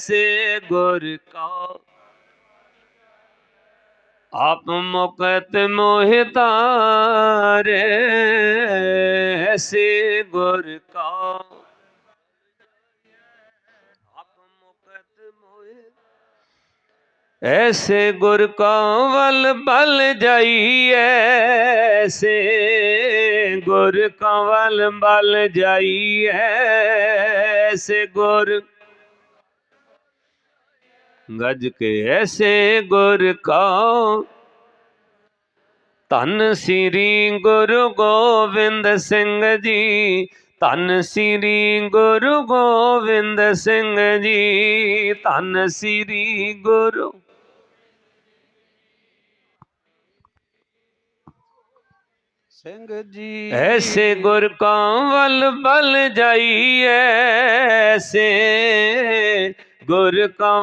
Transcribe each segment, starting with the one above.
ਐਸੇ ਗੁਰ ਕਾ ਆਪ ਮੁਕਤ ਮੋਹਿ ਤਾਰੇ ਐਸੇ ਗੁਰ ਕਾ ਆਪ ਮੁਕਤ ਮੋਹਿ ਐਸੇ ਗੁਰ ਕਾ ਵਲ ਬਲ ਜਾਈਏ ਐਸੇ ਗੁਰ ਕਾ ਵਲ ਬਲ ਜਾਈਏ ਐਸੇ ਗੁਰ ਗੱਜ ਕੇ ਐਸੇ ਗੁਰ ਕਾ। ਧੰਨ ਸ੍ਰੀ ਗੁਰੂ ਗੋਬਿੰਦ ਸਿੰਘ ਜੀ ਧੰਨ ਸ੍ਰੀ ਗੁਰੂ ਗੋਬਿੰਦ ਸਿੰਘ ਜੀ ਧੰਨ ਸ੍ਰੀ ਗੁਰੂ। ਸਿੰਘ ਜੀ। ਐਸੇ ਗੁਰ ਕਾ ਵੱਲ ਬਲ ਜਾਈਏ ਐਸੇ ਗੁਰ ਕਾ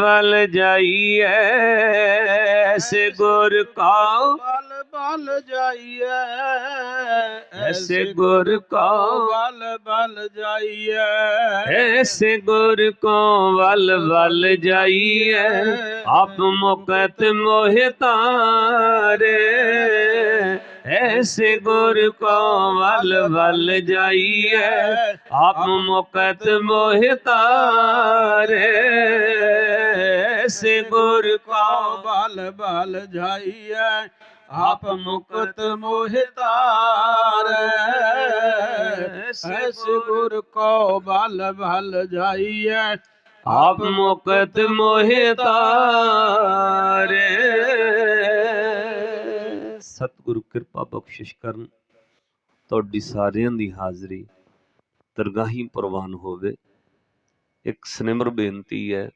ਵੱਲ ਜਾਈਏ ਐਸੇ ਗੁਰ ਕਾ ਬਲ ਬਲ ਜਾਈਏ ਐਸੇ ਗੁਰ ਕਾ ਬਲ ਬਲ ਜਾਈਏ ਐਸੇ ਗੁਰ ਕੋ ਵੱਲ ਵੱਲ ਜਾਈਏ ਆਪ ਮੁਕਤ ਮੋਹਿ ਤਾਰੇ। ਐਸੇ ਗੁਰ ਕੋ ਵੱਲ ਵੱਲ ਜਾਈਏ ਆਪ ਮੁਕਤ ਮੋਹਿ ਤਾਰੇ। ਐਸੇ ਗੁਰ ਕੋ ਬਲ ਬਲ ਜਾਈਏ ਆਪ ਮੁਕਤ ਮੋਹਿ ਤਾਰੇ। ਐਸ ਗੁਰ ਕੋ ਬਲ ਬਲ ਜਾਈਏ ਆਪ ਮੁਕਤ ਮੋਹਿ ਤਾਰੇ। ਸਤਿਗੁਰੂ ਕਿਰਪਾ ਬਖਸ਼ਿਸ਼ ਕਰਨ, ਤੁਹਾਡੀ ਸਾਰਿਆਂ ਦੀ ਹਾਜ਼ਰੀ ਦਰਗਾਹੀ ਪ੍ਰਵਾਨ ਹੋਵੇ। ਇੱਕ ਸਨਿਮਰ ਬੇਨਤੀ ਹੈ,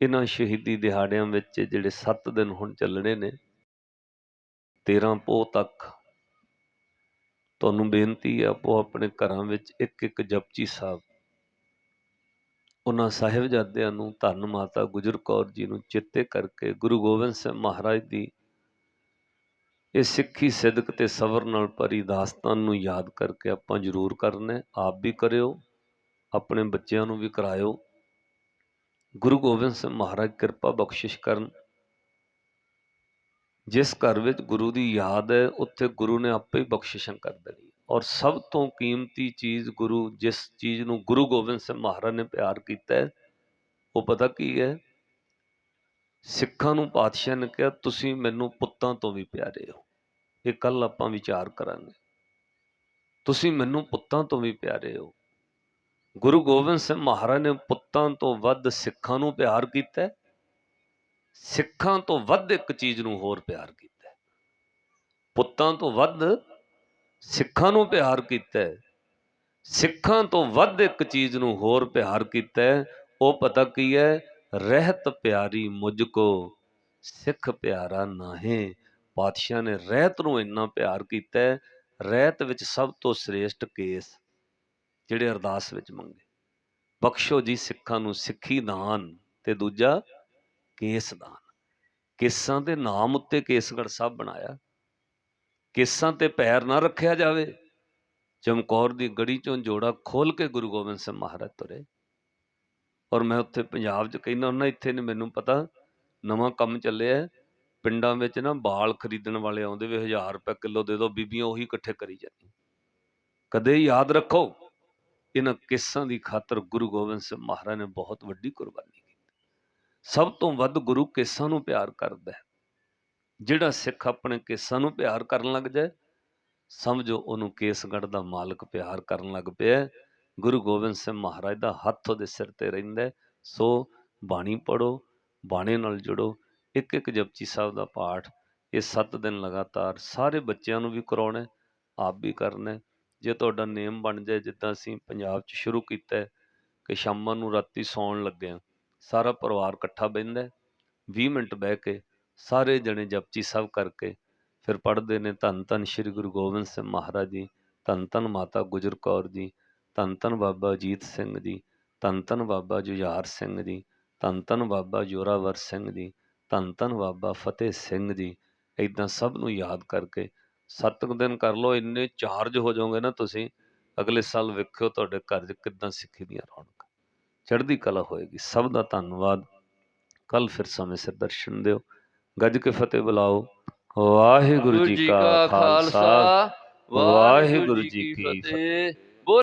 ਇਹਨਾਂ ਸ਼ਹੀਦੀ ਦਿਹਾੜਿਆਂ ਵਿੱਚ ਜਿਹੜੇ 7 ਦਿਨ ਹੁਣ ਚੱਲਣੇ ਨੇ 13 ਪੋਹ ਤੱਕ ਤੁਹਾਨੂੰ ਬੇਨਤੀ ਹੈ, ਆਪੋ ਆਪਣੇ ਘਰਾਂ ਵਿੱਚ ਇੱਕ ਇੱਕ ਜਪਜੀ ਸਾਹਿਬ, ਉਹਨਾਂ ਸਾਹਿਬਜ਼ਾਦਿਆਂ ਨੂੰ ਧੰਨ ਮਾਤਾ ਗੁਜਰ ਕੌਰ ਜੀ ਨੂੰ ਚਿੱਤੇ ਕਰਕੇ ਗੁਰੂ ਗੋਬਿੰਦ ਸਿੰਘ ਮਹਾਰਾਜ ਦੀ ਇਹ ਸਿੱਖੀ ਸਿਦਕ ਤੇ ਸਬਰ ਨਾਲ ਭਰੀ ਦਾਸਤਾਨ ਨੂੰ ਯਾਦ ਕਰਕੇ ਆਪਾਂ ਜ਼ਰੂਰ ਕਰਨਾ ਆਪ ਵੀ ਕਰਿਓ, ਆਪਣੇ ਬੱਚਿਆਂ ਨੂੰ ਵੀ ਕਰਾਇਓ। ਗੁਰੂ ਗੋਬਿੰਦ ਸਿੰਘ ਮਹਾਰਾਜ ਕਿਰਪਾ ਬਖਸ਼ਿਸ਼ ਕਰਨ। ਜਿਸ ਘਰ ਵਿੱਚ ਗੁਰੂ ਦੀ ਯਾਦ ਹੈ, ਉੱਥੇ ਗੁਰੂ ਨੇ ਆਪੇ ਹੀ ਬਖਸ਼ਿਸ਼ਾਂ ਕਰ ਦੇਣੀ ਔਰ ਸਭ ਤੋਂ ਕੀਮਤੀ ਚੀਜ਼ ਗੁਰੂ, ਜਿਸ ਚੀਜ਼ ਨੂੰ ਗੁਰੂ ਗੋਬਿੰਦ ਸਿੰਘ ਮਹਾਰਾਜ ਨੇ ਪਿਆਰ ਕੀਤਾ ਹੈ, ਉਹ ਪਤਾ ਕੀ ਹੈ? ਸਿੱਖਾਂ ਨੂੰ ਪਾਤਸ਼ਾਹ ਨੇ ਕਿਹਾ, ਤੁਸੀਂ ਮੈਨੂੰ ਪੁੱਤਾਂ ਤੋਂ ਵੀ ਪਿਆਰੇ ਹੋ। ਇਹ ਕੱਲ ਆਪਾਂ ਵਿਚਾਰ ਕਰਾਂਗੇ। ਤੁਸੀਂ ਮੈਨੂੰ ਪੁੱਤਾਂ ਤੋਂ ਵੀ ਪਿਆਰੇ ਹੋ। ਗੁਰੂ ਗੋਬਿੰਦ ਸਿੰਘ ਮਹਾਰਾਜ ਨੇ ਪੁੱਤਾਂ ਤੋਂ ਵੱਧ ਸਿੱਖਾਂ ਨੂੰ ਪਿਆਰ ਕੀਤਾ ਸਿੱਖਾਂ ਤੋਂ ਵੱਧ ਇੱਕ ਚੀਜ਼ ਨੂੰ ਹੋਰ ਪਿਆਰ ਕੀਤਾ ਪੁੱਤਾਂ ਤੋਂ ਵੱਧ ਸਿੱਖਾਂ ਨੂੰ ਪਿਆਰ ਕੀਤਾ ਸਿੱਖਾਂ ਤੋਂ ਵੱਧ ਇੱਕ ਚੀਜ਼ ਨੂੰ ਹੋਰ ਪਿਆਰ ਕੀਤਾ ਉਹ ਪਤਾ ਕੀ ਹੈ? ਰਹਿਤ ਪਿਆਰੀ ਮੁਝ ਕੋ, ਸਿੱਖ ਪਿਆਰਾ ਨਾਹੀਂ। ਪਾਤਸ਼ਾਹ ਨੇ ਰਹਿਤ ਨੂੰ ਇੰਨਾ ਪਿਆਰ ਕੀਤਾ ਰਹਿਤ ਵਿੱਚ ਸਭ ਤੋਂ ਸ੍ਰੇਸ਼ਟ ਕੇਸ ਜਿਹੜੇ ਅਰਦਾਸ ਵਿੱਚ ਮੰਗੇ। ਬਖਸ਼ੋ ਜੀ ਸਿੱਖਾਂ ਨੂੰ ਸਿੱਖੀ ਦਾਨ ਤੇ ਦੂਜਾ ਕੇਸ ਦਾਨ। ਕੇਸਾਂ ਦੇ ਨਾਮ ਉੱਤੇ ਕੇਸਗੜ ਸਾਹਿਬ ਬਣਾਇਆ। ਕੇਸਾਂ ਤੇ ਪੈਰ ਨਾ ਰੱਖਿਆ ਜਾਵੇ। ਚਮਕੌਰ ਦੀ ਗੜੀ ਚੋਂ ਜੋੜਾ ਖੋਲ ਕੇ ਗੁਰੂ ਗੋਬਿੰਦ ਸਿੰਘ ਮਹਾਰਾਜ ਤੁਰੇ। ਔਰ ਮੈਂ ਉੱਥੇ ਪੰਜਾਬ 'ਚ ਕਹਿੰਦਾ ਹੁੰਦਾ, ਇੱਥੇ ਨੇ ਮੈਨੂੰ ਪਤਾ, ਨਵਾਂ ਕੰਮ ਚੱਲਿਆ ਪਿੰਡਾਂ ਵਿੱਚ ਨਾ ਬਾਲ ਖਰੀਦਣ ਵਾਲੇ ਆਉਂਦੇ ਵੀ 1000 ਰੁਪਏ ਕਿਲੋ ਦੇ ਦਿਓ ਬੀਬੀਆਂ ਉਹੀ ਇਕੱਠੇ ਕਰੀ ਜਾਂਦੀਆਂ। ਕਦੇ ਯਾਦ ਰੱਖੋ, ਇਹਨਾਂ ਕਿੱਸਾਂ ਦੀ ਖਾਤਰ ਗੁਰੂ ਗੋਬਿੰਦ ਸਿੰਘ ਮਹਾਰਾਜ ਨੇ ਬਹੁਤ ਵੱਡੀ ਕੁਰਬਾਨੀ ਕੀਤੀ। ਸਭ ਤੋਂ ਵੱਧ ਗੁਰੂ ਕਿੱਸਾਂ ਨੂੰ ਪਿਆਰ ਕਰਦਾ ਹੈ। ਜਿਹੜਾ ਸਿੱਖ ਆਪਣੇ ਕੇਸਾਂ ਨੂੰ ਪਿਆਰ ਕਰਨ ਲੱਗ ਜਾਏ, ਸਮਝੋ ਉਹਨੂੰ ਕੇਸਗੜ੍ਹ ਦਾ ਮਾਲਕ ਪਿਆਰ ਕਰਨ ਲੱਗ ਪਿਆ ਗੁਰੂ ਗੋਬਿੰਦ ਸਿੰਘ ਮਹਾਰਾਜ ਦਾ ਹੱਥ ਉਹਦੇ ਸਿਰ ਤੇ ਰਹਿੰਦਾ ਸੋ ਬਾਣੀ ਪੜੋ ਬਾਣੇ ਨਾਲ ਜੁੜੋ ਇੱਕ ਇੱਕ ਜਪਜੀ ਸਾਹਿਬ ਦਾ ਪਾਠ ਇਹ 7 ਦਿਨ ਲਗਾਤਾਰ ਸਾਰੇ ਬੱਚਿਆਂ ਨੂੰ ਵੀ ਕਰਾਉਣਾ ਆਪ ਵੀ ਕਰਨਾ ਜੇ ਤੁਹਾਡਾ ਨੇਮ ਬਣ ਜਾਏ ਜਿੱਦਾਂ ਅਸੀਂ ਪੰਜਾਬ 'ਚ ਸ਼ੁਰੂ ਕੀਤਾ ਕਿ ਸ਼ਾਮਾਂ ਨੂੰ ਰਾਤੀ ਸੌਣ ਲੱਗਿਆਂ ਸਾਰਾ ਪਰਿਵਾਰ ਇਕੱਠਾ ਬਹਿੰਦਾ ਹੈ, 20 ਮਿੰਟ ਬਹਿ ਕੇ ਸਾਰੇ ਜਣੇ ਜਪਜੀ ਸਾਹਿਬ ਕਰਕੇ ਫਿਰ ਪੜ੍ਹਦੇ ਨੇ ਧੰਨ ਧੰਨ ਸ੍ਰੀ ਗੁਰੂ ਗੋਬਿੰਦ ਸਿੰਘ ਮਹਾਰਾਜ ਜੀ ਧੰਨ ਧੰਨ ਮਾਤਾ ਗੁਜਰ ਕੌਰ ਜੀ ਧੰਨ ਧੰਨ ਬਾਬਾ ਅਜੀਤ ਸਿੰਘ ਜੀ ਧੰਨ ਧੰਨ ਬਾਬਾ ਜੁਝਾਰ ਸਿੰਘ ਜੀ ਧੰਨ ਧੰਨ ਬਾਬਾ ਜੋਰਾਵਰ ਸਿੰਘ ਜੀ ਧੰਨ ਧੰਨ ਬਾਬਾ ਫਤਿਹ ਸਿੰਘ ਜੀ ਇਦਾਂ ਸਭ ਨੂੰ ਯਾਦ ਕਰਕੇ 7 ਦਿਨ ਕਰ ਲਓ ਇੰਨੇ ਚਾਰਜ ਹੋ ਜਾਓਗੇ ਨਾ ਤੁਸੀਂ ਅਗਲੇ ਸਾਲ ਵੇਖਿਓ ਤੁਹਾਡੇ ਘਰ 'ਚ ਕਿੱਦਾਂ ਸਿੱਖੀ ਦੀਆਂ ਰੌਣਕਾਂ। ਚੜ੍ਹਦੀ ਕਲਾ ਹੋਏਗੀ ਸਭ ਦਾ ਧੰਨਵਾਦ। ਕੱਲ ਫਿਰ ਸਮੇਂ ਸਿਰ ਦਰਸ਼ਨ ਦਿਓ। ਗੱਜ ਕੇ ਫਤਿਹ ਬੁਲਾਓ। ਵਾਹਿਗੁਰੂ ਜੀ ਕਾ ਖਾਲਸਾ। ਵਾਹਿਗੁਰੂ ਜੀ ਕੀ ਫਤਿਹ।